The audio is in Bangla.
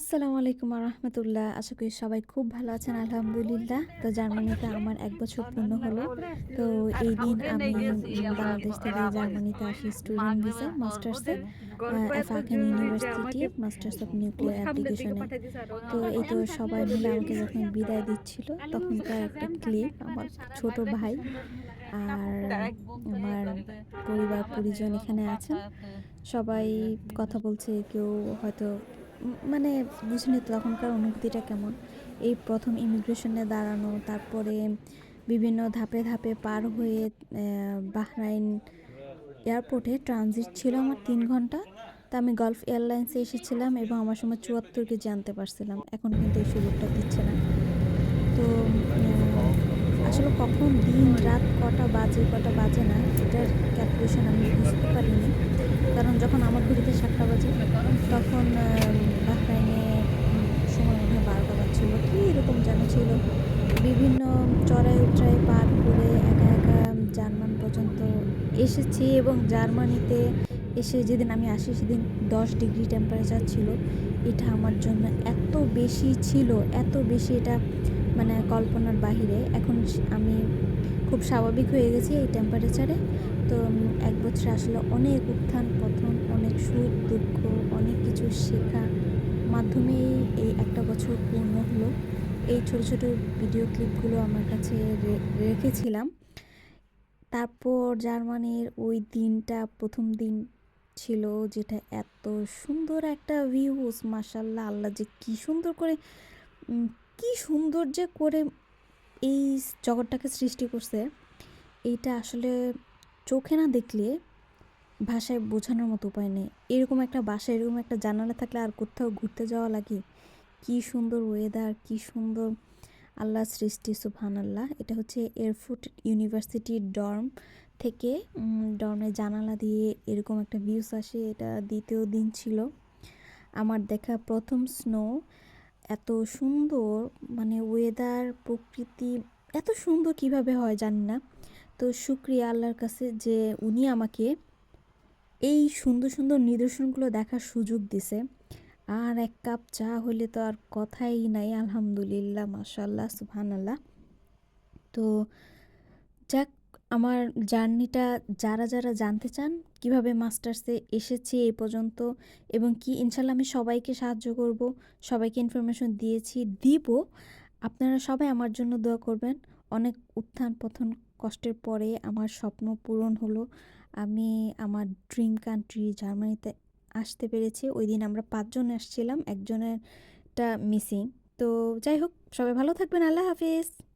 আসসালামু আলাইকুম রহমতুল্লাহ আশা করি সবাই খুব ভালো আছেন, আলহামদুলিল্লাহ। তো জার্মানিতে আমার এক বছর পূর্ণ হলো। তো এই দিন আমি বাংলাদেশ থেকে জার্মানিতে আসি স্টুডেন্ট মাস্টার্সে এফাকেন ইউনিভার্সিটি মাস্টার্স অফ নিউক্লিয়ার অ্যাপ্লিকেশনে তো এই তো সবাই মিলে আমাকে যখন বিদায় দিচ্ছিল, তখন তখনকার একটা ক্লিপ আমার ছোট ভাই আর আমার পরিবার পরিজন এখানে আছেন। সবাই কথা বলছে, কেউ হয়তো মানে বুঝিনি তো তখনকার অনুভূতিটা কেমন। এই প্রথম ইমিগ্রেশনে দাঁড়ানো, তারপরে বিভিন্ন ধাপে ধাপে পার হয়ে বাহরাইন এয়ারপোর্টে ট্রানজিট ছিল আমার তিন ঘণ্টা। তা আমি গলফ এয়ারলাইন্সে এসেছিলাম এবং আমার সময় চুয়াত্তর কেজি আনতে পারছিলাম। এখন কিন্তু এই সুযোগটা দিচ্ছে না। তো আসলে কখন দিন, রাত কটা বাজে কটা বাজে না, এটার ক্যালকুলেশন আমি বুঝতে পারিনি। কারণ যখন আমার ঘড়িতে সাতটা বাজে তখন আহ, বাহরাইনে উম, সময় মনে হয় বারোটা বাজছিল কি এরকম যেন ছিল। বিভিন্ন চড়াই উতরাই পার করে একা একা জার্মান পর্যন্ত এসেছি এবং জার্মানিতে এসে যেদিন আমি আসি সেদিন দশ ডিগ্রি টেম্পারেচার ছিল। এটা আমার জন্য এত বেশি ছিল, এত বেশি এটা মানে কল্পনার বাহিরে। এখন আমি খুব স্বাভাবিক হয়ে গেছি এই টেম্পারেচারে তো এক বছর আসলে অনেক উত্থান পতন, অনেক সুখ দুঃখ, অনেক কিছু শেখা মাধ্যমেই এই একটা বছর পূর্ণ হলো। এই ছোট ছোট ভিডিও ক্লিপগুলো আমার কাছে রেখেছিলাম। তারপর জার্মানির ওই দিনটা প্রথম দিন ছিল যেটা এত সুন্দর একটা ভিউজ মাসাল্লাহ আল্লাহ যে কি সুন্দর করে কি সুন্দর যে করে এই জগৎটাকে সৃষ্টি করছে এইটা আসলে চোখে না দেখলে ভাষায় বোঝানোর মতো উপায় নেই। এরকম একটা বাসা এরকম একটা জানালা থাকলে আর কোথাও ঘুরতে যাওয়া লাগে কি সুন্দর ওয়েদার কি সুন্দর আল্লাহ সৃষ্টি সুবহান আল্লাহ এটা হচ্ছে এয়ারফুট ইউনিভার্সিটি ডর্ম থেকে ডর্মের জানালা দিয়ে এরকম একটা ভিউস আসে। এটা দ্বিতীয় দিন ছিল। আমার দেখা প্রথম স্নো এত সুন্দর মানে ওয়েদার প্রকৃতি, এত সুন্দর কীভাবে হয় জানি না। তো শুক্রিয়া আল্লাহর কাছে যে উনি আমাকে এই সুন্দর সুন্দর নিদর্শনগুলো দেখার সুযোগ দিছে। আর এক কাপ চা হলে তো আর কথাই নাই, আলহামদুলিল্লাহ মাশাল্লাহ সুবহানাল্লাহ। তো যাক, আমার জার্নিটা যারা যারা জানতে চান কীভাবে মাস্টার্সে এসেছি এই পর্যন্ত এবং কি ইনশাল্লাহ আমি সবাইকে সাহায্য করব, সবাইকে ইনফরমেশন দিয়েছি, দিব, আপনারা সবাই আমার জন্য দোয়া করবেন। অনেক উত্থান পথন কষ্টের পরে আমার স্বপ্ন পূরণ হলো। আমি আমার ড্রিম কান্ট্রি জার্মানিতে আসতে পেরেছি। ওই দিন আমরা পাঁচজন আসছিলাম, একজনেরটা মিসিং তো যাই হোক, সবাই ভালো থাকবেন। আল্লাহ হাফিজ।